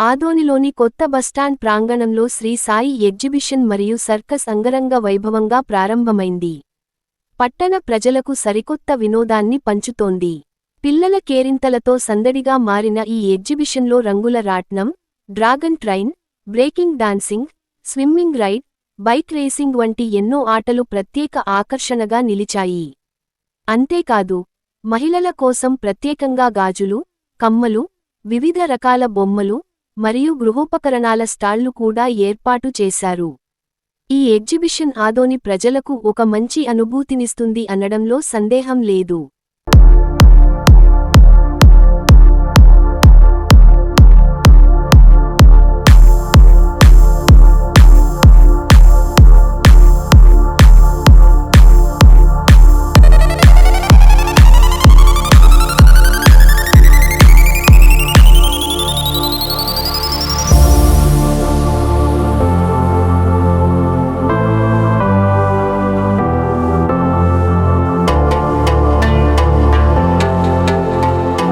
ఆదోనిలోని కొత్త బస్టాండ్ ప్రాంగణంలో శ్రీ సాయి ఎగ్జిబిషన్ మరియు సర్కస్ అంగరంగ వైభవంగా ప్రారంభమైంది. పట్టణ ప్రజలకు సరికొత్త వినోదాన్ని పంచుతోంది. పిల్లల కేరింతలతో సందడిగా మారిన ఈ ఎగ్జిబిషన్లో రంగుల రాట్నం dragon train breaking dancing swimming ride bike racing వంటి ఎన్నో ఆటలు ప్రత్యేక ఆకర్షణగా నిలిచాయి. అంతేకాదు మహిళల కోసం ప్రత్యేకంగా గాజులు కమ్మలు వివిధ రకాల బొమ్మలు మరియు గృహోపకరణాల స్టాళ్ళు కూడా ఏర్పాటు చేశారు. ఈ ఎగ్జిబిషన్ ఆదోని ప్రజలకు ఒక మంచి అనుభూతినిస్తుంది అనడంలో సందేహం లేదు.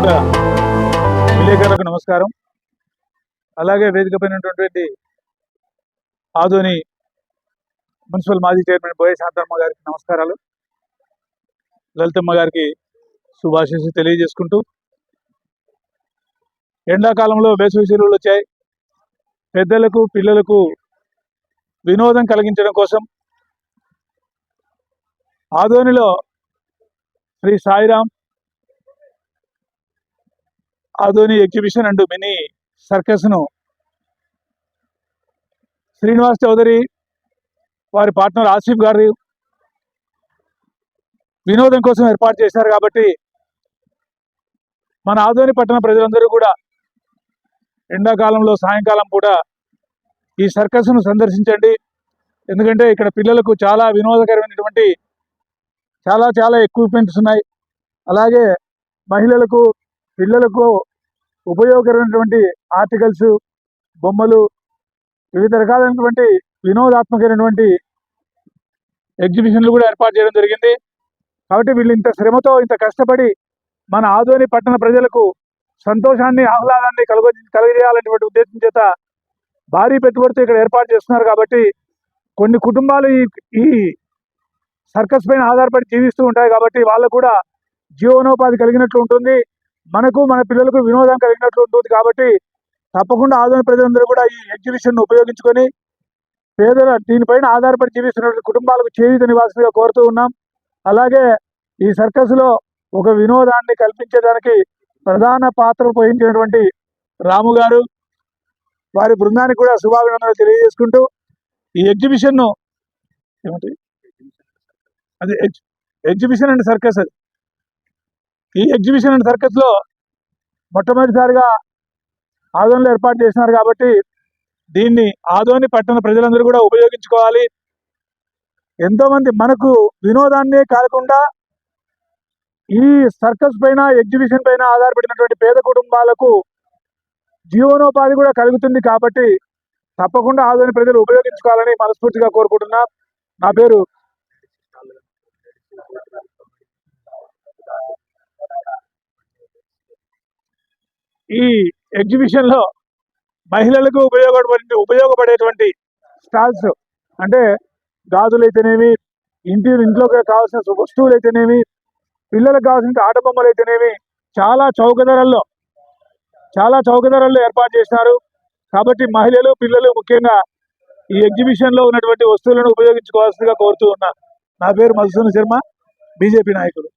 ముందుగా విలేకరులకు నమస్కారం. అలాగే వేదిక పైనటువంటి ఆదోని మున్సిపల్ మాజీ చైర్మన్ బోయ శాంతమ్మ గారికి నమస్కారాలు. లలితమ్మ గారికి శుభాశీస్సు తెలియజేసుకుంటూ ఎండాకాలంలో వేసవి సెలవులు వచ్చాయి. పెద్దలకు పిల్లలకు వినోదం కలిగించడం కోసం ఆదోనిలో Sri Sairam Adoni exhibition and mini సర్కస్ను Srinivas Chowdary వారి పార్ట్నర్ ఆసిఫ్ గారు వినోదం కోసం ఏర్పాటు చేశారు కాబట్టి మన ఆధోని పట్టణ ప్రజలందరూ కూడా ఎండాకాలంలో సాయంకాలం కూడా ఈ సర్కస్ను సందర్శించండి. ఎందుకంటే ఇక్కడ పిల్లలకు చాలా వినోదకరమైనటువంటి చాలా చాలా ఎక్విప్మెంట్స్ ఉన్నాయి. అలాగే మహిళలకు పిల్లలకు ఉపయోగకరమైనటువంటి ఆర్టికల్స్ బొమ్మలు వివిధ రకాలైనటువంటి వినోదాత్మకమైనటువంటి ఎగ్జిబిషన్లు కూడా ఏర్పాటు చేయడం జరిగింది. కాబట్టి వీళ్ళు ఇంత శ్రమతో ఇంత కష్టపడి మన ఆదోని పట్టణ ప్రజలకు సంతోషాన్ని ఆహ్లాదాన్ని కలుగ కలుగజేయాలనేటువంటి ఉద్దేశం చేత భారీ పెట్టుబడితో ఇక్కడ ఏర్పాటు చేస్తున్నారు. కాబట్టి కొన్ని కుటుంబాలు ఈ ఈ సర్కస్ పైన ఆధారపడి జీవిస్తూ ఉంటాయి. కాబట్టి వాళ్ళకు కూడా జీవనోపాధి కలిగినట్లు ఉంటుంది. మనకు మన పిల్లలకు వినోదం కలిగినట్లు ఉంటుంది కాబట్టి తప్పకుండా ఆదోని ప్రజలందరూ కూడా ఈ ఎగ్జిబిషన్ ఉపయోగించుకొని పేదల దీనిపైన ఆధారపడి జీవిస్తున్న కుటుంబాలకు చేయూతనివ్వాల్సిందిగా కోరుతూ ఉన్నాం. అలాగే ఈ సర్కస్లో ఒక వినోదాన్ని కల్పించడానికి ప్రధాన పాత్ర వహించినటువంటి రాము గారు వారి బృందానికి కూడా శుభాభినందనలు తెలియజేసుకుంటూ ఈ ఎగ్జిబిషన్ను ఏమిటి? అది ఎగ్జిబిషన్ అండ్ సర్కస్ అది. ఈ ఎగ్జిబిషన్ అండ్ సర్కస్లో మొట్టమొదటిసారిగా ఆదోనిలో ఏర్పాటు చేసినారు కాబట్టి దీన్ని ఆదోని పట్టణ ప్రజలందరూ కూడా ఉపయోగించుకోవాలి. ఎంతోమంది మనకు వినోదాన్నే కాకుండా ఈ సర్కస్ పైన ఎగ్జిబిషన్ పైన ఆధారపడినటువంటి పేద కుటుంబాలకు జీవనోపాధి కూడా కలుగుతుంది కాబట్టి తప్పకుండా ఆదోని ప్రజలు ఉపయోగించుకోవాలని మనస్ఫూర్తిగా కోరుకుంటున్నా. నా పేరు ఈ ఎగ్జిబిషన్లో మహిళలకు ఉపయోగపడే ఉపయోగపడేటువంటి స్టాల్స్. అంటే గాజులు అయితేనేమి ఇంటి ఇంట్లోకి కావాల్సిన వస్తువులు అయితేనేమి పిల్లలకు కావాల్సిన ఆట బొమ్మలు అయితేనేమి చాలా చౌక ధరల్లో చాలా చౌక ధరల్లో ఏర్పాటు చేసినారు. కాబట్టి మహిళలు పిల్లలు ముఖ్యంగా ఈ ఎగ్జిబిషన్లో ఉన్నటువంటి వస్తువులను ఉపయోగించుకోవాల్సిందిగా కోరుతూ ఉన్నా. నా పేరు మధుసూన్ శర్మ బీజేపీ నాయకుడు.